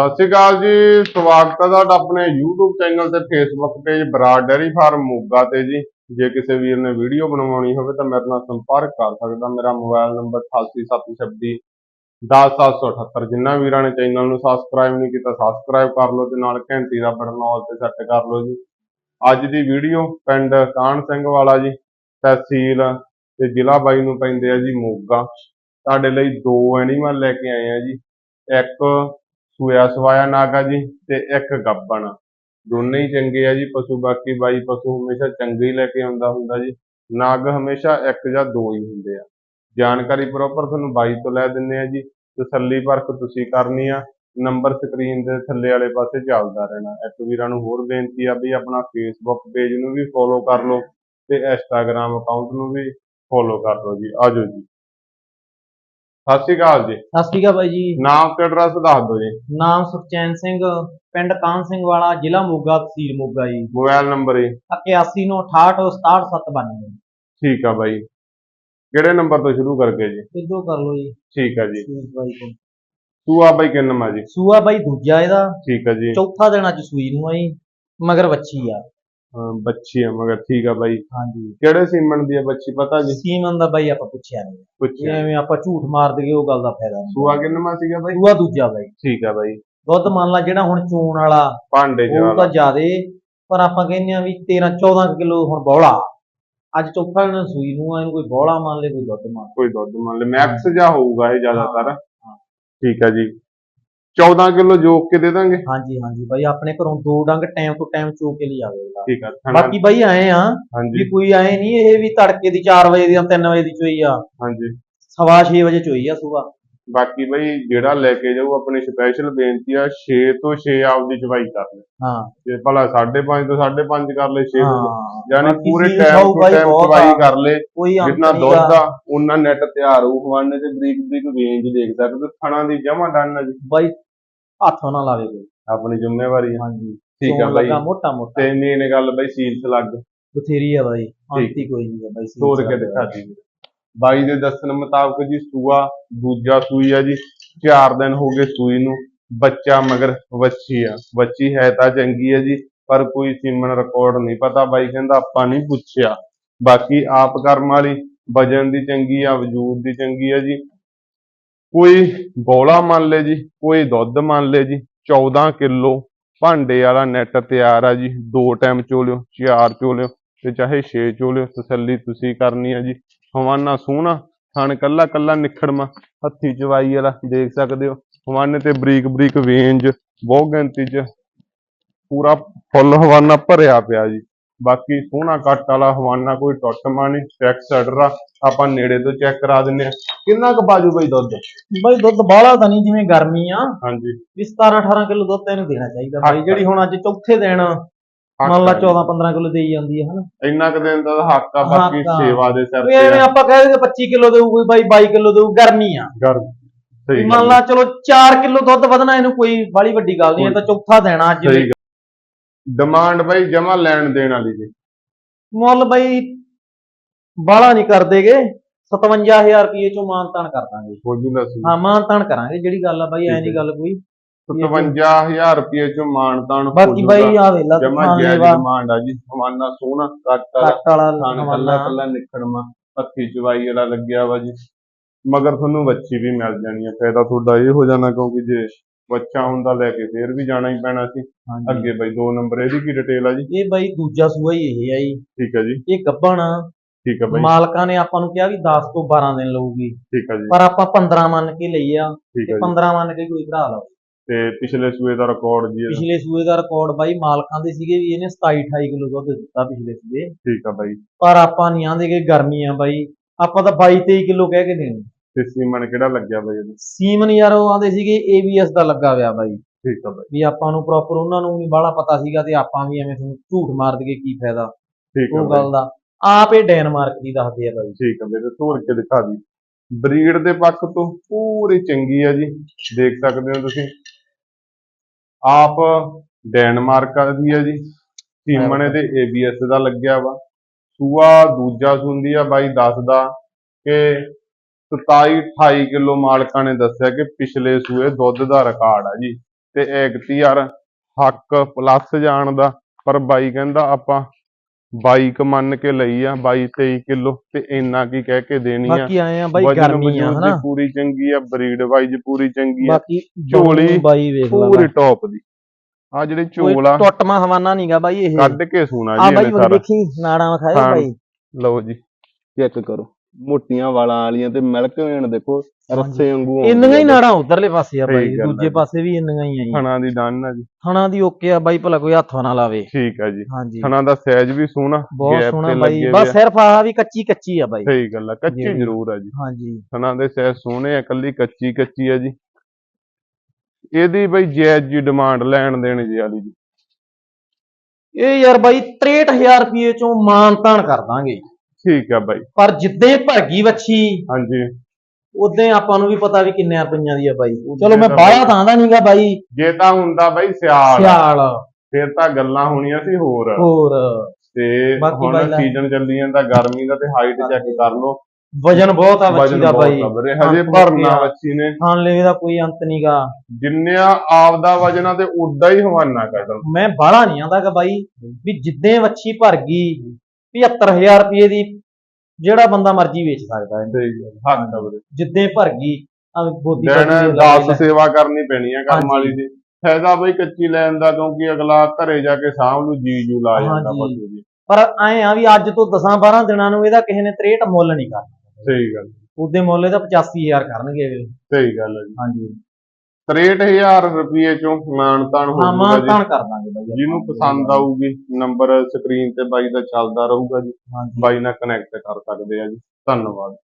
ਸਤਿ ਸ਼੍ਰੀ ਅਕਾਲ ਜੀ, ਸਵਾਗਤ ਹੈ ਤੁਹਾਡਾ ਆਪਣੇ YouTube ਚੈਨਲ ਤੇ Facebook page Brar dairy farm Moga ਤੇ ਜੀ। ਜੇ ਕਿਸੇ ਵੀਰ ਨੇ ਵੀਡੀਓ ਬਣਵਾਉਣੀ ਹੋਵੇ ਤਾਂ ਮੇਰੇ ਨਾਲ ਸੰਪਰਕ ਕਰ ਸਕਦਾ। ਮੇਰਾ ਮੋਬਾਈਲ ਨੰਬਰ 8876 10778 ਜਿਨ੍ਹਾਂ ਵੀਰਾਂ ਨੇ ਚੈਨਲ ਨੂੰ ਸਬਸਕ੍ਰਾਈਬ ਨਹੀਂ ਕੀਤਾ ਸਬਸਕ੍ਰਾਈਬ ਕਰ ਲਓ ਤੇ ਨਾਲ ਘੰਟੀ ਦਾ ਬਟਨ ਆਲ ਤੇ ਸੈੱਟ ਕਰ ਲਓ ਜੀ। ਅੱਜ ਦੀ ਵੀਡੀਓ ਪਿੰਡ ਕਾਹਨ ਸਿੰਘ ਵਾਲਾ ਜੀ, ਤਹਿਸੀਲ ਤੇ ਜ਼ਿਲ੍ਹਾ ਬਾਈ ਨੂੰ ਪੈਂਦੇ ਆ ਜੀ ਮੋਗਾ। ਤੁਹਾਡੇ ਲਈ ਦੋ ਐਨੀਮਲ ਲੈ ਕੇ ਆਏ ਆ ਜੀ। ਇੱਕ ਸੂਇਆ ਸਵਾਇਆ ਨਾਗਾ ਜੀ ਤੇ ਇੱਕ ਗੱਬਣ। ਦੋਨੇ ਹੀ ਚੰਗੇ ਆ ਜੀ ਪਸ਼ੂ, ਬਾਕੀ ਬਾਈ ਪਸ਼ੂ ਹਮੇਸ਼ਾ ਚੰਗੇ ਹੀ ਲੈ ਕੇ ਆਉਂਦਾ ਹੁੰਦਾ ਜੀ। ਨਾਗ ਹਮੇਸ਼ਾ ਇੱਕ ਜਾਂ ਦੋ ਹੀ ਹੁੰਦੇ ਆ। ਜਾਣਕਾਰੀ ਪ੍ਰੋਪਰ ਤੁਹਾਨੂੰ ਬਾਈ ਤੋਂ ਲੈ ਦਿੰਨੇ ਆ ਜੀ। ਤਸੱਲੀ ਪਰਖ ਤੁਸੀਂ ਕਰਨੀ ਆ। ਨੰਬਰ ਸਕਰੀਨ ਦੇ ਥੱਲੇ ਵਾਲੇ ਪਾਸੇ ਚੱਲਦਾ ਰਹਿਣਾ। ਇੱਕ ਵੀਰਾਂ ਨੂੰ ਹੋਰ ਬੇਨਤੀ ਆ ਵੀ ਆਪਣਾ ਫੇਸਬੁੱਕ ਪੇਜ ਨੂੰ ਵੀ ਫੋਲੋ ਕਰ ਲਓ ਤੇ ਇੰਸਟਾਗ੍ਰam ਅਕਾਊਂਟ ਨੂੰ ਵੀ ਫੋਲੋ ਕਰ ਲਓ ਜੀ। ਆਜੋ ਜੀ। ਸਤਿ ਸ਼੍ਰੀ ਅਕਾਲ ਜੀ। ਸਤਿ ਸ਼੍ਰੀ ਅਕਾਲ ਬਾਈ ਜੀ। ਨਾਮ ਤੇ ਐਡਰੈਸ ਦੱਸ ਦਿਓ ਜੀ। ਨਾਮ ਸੁਖਚੈਨ ਸਿੰਘ ਪਿੰਡ ਕਾਨ ਸਿੰਘ ਵਾਲਾ ਜ਼ਿਲ੍ਹਾ ਮੋਗਾ ਤਹਿਸੀਲ ਮੋਗਾ ਜੀ। ਮੋਬਾਈਲ ਨੰਬਰ ਜੀ। 8168677792 ਠੀਕ ਆ ਬਾਈ। ਕਿਹੜੇ ਨੰਬਰ ਤੋਂ ਸ਼ੁਰੂ ਕਰਕੇ ਜੀ? ਕਿੱਦੋਂ ਕਰ ਲਓ ਜੀ। ਠੀਕ ਆ ਜੀ। ਸੂਈ ਬਾਈ ਕੋਲ। ਤੂੰ ਆ ਬਾਈ ਕਿੰਨਾ ਆ ਜੀ? ਸੂਆ ਬਾਈ ਦੂਜਾ ਇਹਦਾ। ਠੀਕ ਆ ਜੀ। ਚੌਥਾ ਦਿਨ ਅੱਜ ਸੂਈ ਨੂੰ ਆਈ ਮਗਰ ਬੱਚੀ ਆ। ਹਾਂ, ਬੱਚੀ ਆ ਮਗਰ ਠੀਕ ਆ ਬਾਈ। ਹਾਂਜੀ। ਕਿਹੜੇ ਸੀਮਨ ਦੀ ਆ ਬੱਚੀ ਪਤਾ ਜੀ? ਸੀਮਨ ਦਾ ਬਾਈ ਆਪਾਂ ਪੁੱਛਿਆ ਨਹੀਂ ਪੁੱਛਿਆ। ਐਵੇਂ ਆਪਾਂ ਝੂਠ ਮਾਰ ਦਈਏ ਉਹ ਗੱਲ ਦਾ ਫਾਇਦਾ ਨਹੀਂ। ਸੂਆ ਕਿੰਨਾ ਸੀਗਾ ਬਾਈ? ਸੂਆ ਦੂਜਾ ਬਾਈ। ਠੀਕ ਆ ਬਾਈ। ਦੁੱਧ ਮੰਨ ਲਾ ਜਿਹੜਾ ਹੁਣ ਚੂਣ ਵਾਲਾ ਭਾਂਡੇ ਚ ਉਹ ਤਾਂ ਜ਼ਿਆਦੇ ਪਰ ਆਪਾਂ ਕਹਿੰਦੇ ਆ ਵੀ 13 14 ਕਿਲੋ ਹੁਣ ਬੌਲਾ। ਅੱਜ ਚੌਥਾ ਦਿਨ ਸੂਈ ਨੂੰ ਆ ਇਹਨੂੰ ਕੋਈ ਬੌਲਾ ਮੰਨ ਲੇ ਕੋਈ ਦੁੱਧ ਮੰਨ। ਕੋਈ ਦੁੱਧ ਮੰਨ ਲੈ ਮੈਕਸ ਜਾਂ ਹੋਊਗਾ ਇਹ ਜ਼ਿਆਦਾਤਰ। ਠੀਕ ਆ ਜੀ। 14 ਕਿਲੋ ਜੋਕ ਕੇ ਦੇ ਦਾਂਗੇ? ਹਾਂਜੀ ਹਾਂਜੀ ਬਾਈ ਆਪਣੇ ਘਰੋਂ ਦੋ ਡੰਗ ਟਾਈਮ ਤੋਂ ਟਾਈਮ ਚੋ ਕੇ ਲਈ ਆਵੇਗਾ ਠੀਕ ਆ ਬਾਕੀ ਬਾਈ ਆਏ ਆ ਵੀ ਕੋਈ ਆਏ ਨਹੀਂ ਇਹ ਵੀ ਤੜਕੇ ਦੀ 4 ਵਜੇ ਦੀ ਜਾਂ 3 ਵਜੇ ਦੀ ਚੋਈ ਆ। ਹਾਂਜੀ। ਸਵਾ 6 ਵਜੇ ਚੋਈ ਆ ਸਵੇਰ। ਬਾਕੀ ਬਾਈ ਜਿਹੜਾ ਲੈ ਕੇ ਜਾਊ ਆਪਣੀ ਸਪੈਸ਼ਲ ਬੇਨਤੀ ਆ 6 ਤੋਂ 6 ਆਪਦੀ ਚਵਾਈ ਕਰ ਲੈ। ਹਾਂ। ਜੇ ਭਲਾ 5.5 ਤੋਂ 5.5 ਕਰ ਲੈ 6 ਹਾਂ। ਯਾਨੀ ਪੂਰੇ ਟਾਈਮ ਬਾਈ ਟਾਈਮ ਚਵਾਈ। ਕਰ ਲੈ। ਜਿੰਨਾ ਦੁੱਧ। ਆ। ਉਹਨਾਂ ਨੈਟ ਤਿਆਰ ਹੋਊ। ਹਵਾਨੇ ਤੇ ਬਰੀਕ ਬਰੀਕ ਰੇਂਜ ਦੇਖ ਸਕਦੇ ਥਣਾ ਦੀ ਜਮਾ ਡਨ ਜੀ। ਬਾਈ ਹੱਥੋਂ ਨਾ ਲਾਵੇ ਕੋਈ। ਆਪਣੀ ਜ਼ਿੰਮੇਵਾਰੀ ਆ। ਹਾਂਜੀ। ਠੀਕ ਆ ਬਾਈ। ਲੱਗਾ ਮੋਟਾ ਮੋਟਾ। ਤੇ ਮੇਨ ਗੱਲ ਬਾਈ ਸੀਲਸ ਲੱਗ। ਬਥੇਰੀ ਆ ਬਾਈ। ਅੰਤੀ ਕੋਈ ਨਹੀਂ ਆ ਬਾਈ ਸੀਲ ਤੋੜ ਕੇ ਦਿਖਾ ਦੀ ਬਾਈ ਦੇ ਦੱਸਣ ਮੁਤਾਬਕ ਜੀ ਸੂਆ ਦੂਜਾ ਸੂਈ ਆ ਜੀ। 4 ਦਿਨ ਹੋ ਗਏ ਸੂਈ ਨੂੰ। ਬੱਚਾ ਮਗਰ ਵੱਛੀ ਆ। ਵੱਛੀ ਹੈ ਤਾਂ ਚੰਗੀ ਹੈ ਜੀ ਪਰ ਕੋਈ ਸੀਮਨ ਰਿਕਾਰਡ ਨਹੀਂ ਪਤਾ। ਬਾਈ ਕਹਿੰਦਾ ਆਪਾਂ ਨਹੀਂ ਪੁੱਛਿਆ। ਬਾਕੀ ਆਪ ਕਰਮ ਵਾਲੀ ਵਜਨ ਦੀ ਚੰਗੀ ਆ ਵਜੂਦ ਦੀ ਚੰਗੀ ਆ ਜੀ। ਕੋਈ ਬੋਲਾ ਮੰਨ ਲੈ ਜੀ, ਕੋਈ ਦੁੱਧ ਮੰਨ ਲੈ ਜੀ 14 ਕਿਲੋ ਭਾਂਡੇ ਵਾਲਾ ਨੈਟ ਤਿਆਰ ਆ ਜੀ, ਦੋ ਟਾਈਮ ਚੋ ਲਿਓ ਚਾਰ ਚੋ ਲਿਓ ਤੇ ਚਾਹੇ 6 ਚੋ ਲਿਓ ਤਸੱਲੀ ਤੁਸੀਂ ਕਰਨੀ ਆ ਜੀ। ਹਵਾਨਾ ਸੋਹਣਾ, ਥਣ ਕੱਲਾ ਕੱਲਾ ਨਿਖੜਮਾ, ਹੱਥੀ ਚਵਾਈ ਵਾਲਾ ਦੇਖ ਸਕਦੇ ਹੋ। ਹਵਾਨੇ ਤੇ ਬਰੀਕ ਬਰੀਕ ਵੇਂਜ ਬਹੁਤ ਗਿਣਤੀ ਚ ਪੂਰਾ ਫੁੱਲ ਹਵਾਨਾ ਭਰਿਆ ਪਿਆ ਜੀ। ਬਾਕੀ ਸੋਹਣਾ ਕੱਟ ਵਾਲਾ ਹਵਾਨਾ ਕੋਈ ਟੁੱਟਮਾ ਨਹੀਂ ਟੈਕਸ ਅਡਰਾ ਆਪਾਂ ਨੇੜੇ ਤੋਂ ਚੈੱਕ ਕਰਾ ਦਿੰਨੇ ਆ ਕਿੰਨਾ ਕੁ ਬਾਜੂ ਬਈ ਦੁੱਧ? ਬਾਈ ਦੁੱਧ ਬਾਹਲਾ ਤਾਂ ਨਹੀਂ ਜਿਵੇਂ ਗਰਮੀ ਆ। ਹਾਂਜੀ। ਵੀ 17 18 ਕਿਲੋ ਦੁੱਧ ਇਹਨੂੰ ਦੇਣਾ ਚਾਹੀਦਾ ਬਾਈ। ਜਿਹੜੀ ਹੁਣ ਅੱਜ ਚੌਥੇ ਦਿਨ ਮੰਨ ਲਾ 14 15 ਕਿਲੋ ਦੇਈ ਜਾਂਦੀ ਹੈ ਹਨਾ। ਇੰਨਾ ਕੁ ਦਿਨ ਦਾ ਹੱਕ ਆ ਬਾਕੀ। ਸੇਵਾ ਦੇ ਸਿਰ ਤੇ ਐਵੇਂ। ਆਪਾਂ ਕਹਿ ਦਿੰਦੇ 25 ਕਿਲੋ ਦੇਊ ਕੋਈ ਬਾਈ 22 ਕਿਲੋ ਦੇਊ ਗਰਮੀ ਆ। ਗਰਮ। ਸਹੀ ਮੰਨ ਲਾ ਚਲੋ 4 ਕਿਲੋ ਦੁੱਧ ਵਧਣਾ ਇਹਨੂੰ ਕੋਈ ਬਾਲੀ ਵੱਡੀ ਗੱਲ ਨਹੀਂ ਇਹ ਤਾਂ ਚੌਥਾ ਦੇਣਾ ਅੱਜ ਡਿਮਾਂਡ ਬਾਈ ਜਮਾ ਲੈਣ ਦੇਣ ਵਾਲੀ ਜੀ ਮੁੱਲ ਬਾਈ ਬਾਲਾ ਨਹੀਂ ਕਰਦੇਗੇ 57000 ਰੁਪਏ ਚੋਂ ਮਾਨਤਾਨ ਕਰ ਦਾਂਗੇ। ਹੋ ਜੂਗਾ ਸੀ। ਹਾਂ ਮਾਨਤਾਨ ਕਰਾਂਗੇ ਜਿਹੜੀ ਗੱਲ ਆ ਬਾਈ ਐ ਨਹੀਂ ਗੱਲ ਕੋਈ। 57000 ਰੁਪਏ ਚੋਂ ਮਾਨਤਾਨ ਬਾਕੀ ਬਾਈ ਆ ਵੇਲਾ ਜਮਾ ਲੈਵਾ ਡਿਮਾਂਡ ਆ ਜੀ ਹਮਾਨਾ ਸੋਹਣਾ ਕੱਟ ਕੱਟ ਵਾਲਾ ਥਾਣ ਕੱਲਾ ਕੱਲਾ ਨਿਖੜਮਾ ਹੱਥੀ ਚਵਾਈ ਵਾਲਾ ਲੱਗਿਆ ਵਾ ਜੀ। ਮਗਰ ਤੁਹਾਨੂੰ ਬੱਚੀ ਵੀ ਮਿਲ ਜਾਣੀ ਆ ਫਾਇਦਾ ਤੁਹਾਡਾ ਇਹ ਹੋ ਜਾਣਾ ਕਿਉਂਕਿ ਜੇ ਬੱਚਾ ਹੁੰਦਾ ਲੈ ਕੇ ਫੇਰ ਵੀ ਜਾਣਾ ਹੀ ਪੈਣਾ ਸੀ। ਹਾਂਜੀ। ਅੱਗੇ ਬਾਈ ਦੋ ਨੰਬਰ ਇਹਦੀ ਕੀ ਡਿਟੇਲ ਆ ਜੀ? ਇਹ ਬਾਈ ਦੂਜਾ ਸੂਆ ਹੀ ਇਹ ਆ ਜੀ। ਠੀਕ ਆ ਜੀ। ਇਹ ਗੱਭਣ ਠੀਕ ਆ ਬਾਈ। ਮਾਲਕਾਂ ਨੇ ਆਪਾਂ ਨੂੰ ਕਿਹਾ ਵੀ 10 ਤੋਂ 12 ਦਿਨ ਲਊਗੀ। ਠੀਕ ਆ ਜੀ। ਪਰ ਆਪਾਂ 15 ਮੰਨ ਕੇ ਲਈ ਆ। ਠੀਕ ਤੇ ਆ ਜੀ। 15 ਮੰਨ ਕੇ ਕੋਈ ਭਰਾ ਲਓ। ਤੇ ਪਿਛਲੇ ਸੂਏ ਦਾ ਰਿਕਾਰਡ ਜੀ ਇਹਦਾ। ਪਿਛਲੇ ਸੂਏ ਦਾ ਰਿਕਾਰਡ ਬਾਈ ਮਾਲਕਾਂ ਦੇ ਸੀਗੇ ਵੀ ਇਹਨੇ 27 28 ਕਿਲੋ ਦੁੱਧ ਦਿੱਤਾ ਪਿਛਲੇ ਸੂਏ। ਠੀਕ ਆ ਬਾਈ। ਪਰ ਆਪਾਂ ਨਹੀਂ ਆਂਦੇ ਕਿ ਗਰਮੀ ਆ ਬਾਈ। ਆਪਾਂ ਤਾਂ 22 23 ਕਿਲੋ ਕਹਿ ਕੇ ਦੇਣੀ। ਤੇ ਸੀਮਨ ਕਿਹੜਾ ਲੱਗਿਆ ਬਾਈ ਇਹਦਾ? ਸੀਮਨ ਯਾਰ ਉਹ ਆਂਦੇ ਸੀਗੇ ABS ਦਾ ਲੱਗਾ ਹੋਇਆ ਬਾਈ। ਠੀਕ ਆ ਬਾਈ। ਵੀ ਆਪਾਂ ਨੂੰ ਪ੍ਰੋਪਰ ਉਹਨਾਂ ਨੂੰ ਵੀ ਬਾਹਲਾ ਪਤਾ ਸੀਗਾ ਤੇ ਆਪਾਂ ਵੀ ਐਵੇਂ ਤੁਹਾਨੂੰ ਝੂਠ ਮਾਰ ਦਈਏ ਕੀ ਫਾਇਦਾ। ਠੀਕ ਆ ਉਹ ਗੱਲ ਦਾ। ਆਪ ਇਹ ਡੈਨਮਾਰਕ ਦੀ ਦੱਸਦੇ ਆ ਬਾਈ। ਠੀਕ ਆ ਮੇਰੇ ਤੋੜ ਕੇ ਦਿਖਾ ਦੀ। ਬਰੀਡ ਦੇ ਪੱਖ ਤੋਂ ਪੂਰੀ ਚੰਗੀ ਆ ਜੀ ਦੇਖ ਸਕਦੇ ਹੋ ਤੁਸੀਂ। ਆਪ ਡੈਨਮਾਰਕ ਦੀ ਆ ਜੀ ਸੀਮਣੇ ਤੇ ABS ਦਾ ਲੱਗਿਆ ਵਾ। ਸੂਆ ਦੂਜਾ ਸੁੰਦੀ ਆ ਬਾਈ ਦੱਸਦਾ ਕਿ 27 28 ਕਿਲੋ ਮਾਲਕਾਂ ਨੇ ਦੱਸਿਆ ਕਿ ਪਿਛਲੇ ਸੂਏ ਦੁੱਧ ਦਾ ਰਿਕਾਰਡ ਆ ਜੀ। ਤੇ ਐਕਟੀਆਰ ਹੱਕ ਪਲੱਸ ਜਾਣ ਦਾ ਪਰ ਬਾਈ ਕਹਿੰਦਾ ਆਪਾਂ ਬਾਈਕ ਮੰਨ ਕੇ ਲਈ ਆ 22 23 ਕਿਲੋ ਤੇ ਇੰਨਾ ਕੀ ਕਹਿ ਕੇ ਦੇਣੀ ਆ। ਬਾਕੀ ਆਏ ਆ ਬਾਈ ਗਰਮੀ ਆ ਹਨਾ। ਪੂਰੀ ਚੰਗੀ ਆ ਬਰੀਡ ਵਾਈਜ਼ ਪੂਰੀ ਚੰਗੀ ਆ। ਬਾਕੀ ਝੋਲੀ ਝੋਲੀ ਬਾਈ ਵੇਖ ਲਾ ਪੂਰੀ ਟੌਪ ਦੀ। ਆ ਜਿਹੜੀ ਝੋਲ ਆ ਟੁੱਟਮਾ ਹਵਾਨਾ ਨਹੀਂਗਾ ਬਾਈ ਇਹ। ਕੱਢ ਕੇ ਸੂਣਾ ਆ ਜੀ ਬਾਈ ਉਹ ਸਾਰਾ। ਦੇਖੀ ਨਾੜਾਂ ਹਾਂ। ਬਾਈ। ਲਓ ਜੀ ਚੈੱਕ ਕਰੋ। ਮੋਟੀਆਂ ਵਾਲਾਂ ਵਾਲੀਆਂ ਤੇ ਮਿਲਕ ਵੇਣ ਦੇਖੋ ਰੱਸੇ ਵਾਂਗੂ ਇੰਨੀਆਂ ਹੀ। ਨਾੜਾਂ ਉਧਰਲੇ ਪਾਸੇ ਆ ਬਾਈ ਆ ਦੂਜੇ। ਪਾਸੇ ਵੀ ਇੰਨੀਆਂ ਹੀ ਆ ਜੀ। ਥਣਾ ਦੀ ਦੰਨ ਆ ਜੀ। ਥਣਾ ਦੀ ਓਕੇ ਆ ਬਾਈ ਭਲਾ ਕੋਈ ਹੱਥਾਂ ਨਾ ਲਾਵੇ। ਠੀਕ ਆ ਜੀ। ਹਾਂਜੀ। ਥਣਾ ਦਾ ਸਾਈਜ਼ ਵੀ ਸੋਹਣਾ ਬਹੁਤ gap ਸੋਹਣਾ ਤੇ ਬਾਈ। ਲੱਗੇ ਬਸ ਹੋਏ ਆ। ਸਿਰਫ ਆਹ ਵੀ ਕੱਚੀ ਕੱਚੀ ਆ ਬਾਈ। ਸਹੀ ਗੱਲ ਆ ਕੱਚੀ ਜੀ। ਜ਼ਰੂਰ ਆ ਜੀ। ਹਾਂਜੀ। ਥਣਾ ਦੇ ਸਾਈਜ਼ ਸੋਹਣੇ ਆ ਕੱਲੀ ਕੱਚੀ ਕੱਚੀ ਆ ਜੀ। ਇਹਦੀ ਬਈ ਜਾਇਜ਼ ਜੀ ਡਿਮਾਂਡ ਲੈਣ ਦੇਣ ਜੀ ਵਾਲੀ ਜੀ। ਇਹ ਯਾਰ ਬਾਈ 63000 ਰੁਪਏ ਚੋਂ ਮਾਨ ਤਾਨ ਕਰ ਦਾਂਗੇ। ਠੀਕ ਆ ਬਾਈ। ਪਰ ਜਿੱਦੇ ਭਰਗੀ ਵੱਛੀ ਹਾਂਜੀ। ਉਦੋਂ ਆਪਾਂ ਨੂੰ ਵੀ ਪਤਾ ਵੀ ਕਿੰਨੇ ਰੁਪਈਆਂ ਦੀ ਆ ਬਾਈ। ਉਦੋਂ ਚਲੋ ਮੈਂ ਬਾਹਲਾ ਤਾਂ ਆਂਦਾ ਨਹੀਂਗਾ ਬਾਈ। ਜੇ ਤਾਂ ਹੁੰਦਾ ਬਾਈ ਸਿਆਲ। ਸਿਆਲ। ਫਿਰ ਤਾਂ ਗੱਲਾਂ ਹੋਣੀਆਂ ਸੀ ਹੋਰ। ਹੋਰ। ਤੇ ਹੁਣ ਸੀਜ਼ਨ ਚੱਲੀ ਜਾਂਦਾ ਗਰਮੀ ਦਾ ਤੇ ਹਾਈਟ ਚੈੱਕ ਕਰ ਲਓ। ਵਜਨ ਬਹੁਤ ਆ ਵੱਛੀ ਵਜਨ ਦਾ ਬਾਈ। ਹਜੇ ਭਰਨਾ। ਬੱਚੀ ਨੇ। ਖਾਨਲੇ ਦਾ ਕੋਈ ਅੰਤ ਨਹੀਂਗਾ ਜਿੰਨਿਆ ਆਪਦਾ ਵਜਨ ਆ ਤੇ ਉਡਾ ਹੀ ਹਵਾਨਾ ਕਰਦਾ। ਮੈਂ ਬਾਹਲਾ ਨਹੀਂ ਆਂਦਾਗਾ ਬਾਈ ਵੀ ਜਿੱਦੇ ਵੱਛੀ ਭਰ ਗਈ 75000 ਰੁਪਏ ਦੀ ਜਿਹੜਾ ਬੰਦਾ ਮਰਜ਼ੀ ਵੇਚ ਸਕਦਾ ਹੱਥ ਵੀਰੇ ਜਿੱਦੇ ਭਰ ਗਈ ਆ ਗੋਦੀ ਦਿਨ ਭਰ ਗਈ, ਲਾ 10 ਲੈ। ਸੇਵਾ ਕਰਨੀ ਪੈਣੀ ਆ ਕਰਮ ਹਾਂਜੀ। ਵਾਲੀ ਦੀ ਫਾਇਦਾ ਬਈ ਕੱਚੀ ਲੈਣ ਦਾ ਕਿਉਂਕਿ ਅਗਲਾ ਘਰੇ ਜਾ ਕੇ ਸਾਂਭ ਨੂੰ ਜੀ ਜੂ ਲਾ ਜਾਂਦਾ ਹਾਂਜੀ। ਪਸ਼ੂ ਦੀ ਪਰ ਐ ਆ ਵੀ ਅੱਜ ਤੋਂ 10 12 ਦਿਨਾਂ ਨੂੰ ਇਹਦਾ ਕਿਸੇ ਨੇ 63 ਮੁੱਲ ਨਹੀਂ ਕਰਨਾ ਸਹੀ ਗੱਲ ਉਹਦੇ ਮੁੱਲ ਇਹਦਾ 85000 ਕਰਨਗੇ ਅਗਲੇ। ਸਹੀ ਗੱਲ ਹੈ ਜੀ ਹਾਂਜੀ 63000 ਰੁਪਏ ਚੋਂ ਮਾਨਤਾਨ ਹੋ ਹਾਂ ਜਾਊਗਾ ਮਾਨ ਤਾਨ ਕਰ ਦਾਂਗੇ ਬਾਈ। ਜਿਹਨੂੰ ਪਸੰਦ ਆਊਗੀ ਨੰਬਰ ਸਕਰੀਨ ਤੇ ਬਾਈ ਦਾ ਚੱਲਦਾ ਰਹੂਗਾ ਜੀ। ਬਾਈ ਨਾਲ ਕਨੈਕਟ ਕਰ ਸਕਦੇ ਆ ਜੀ। ਧੰਨਵਾਦ।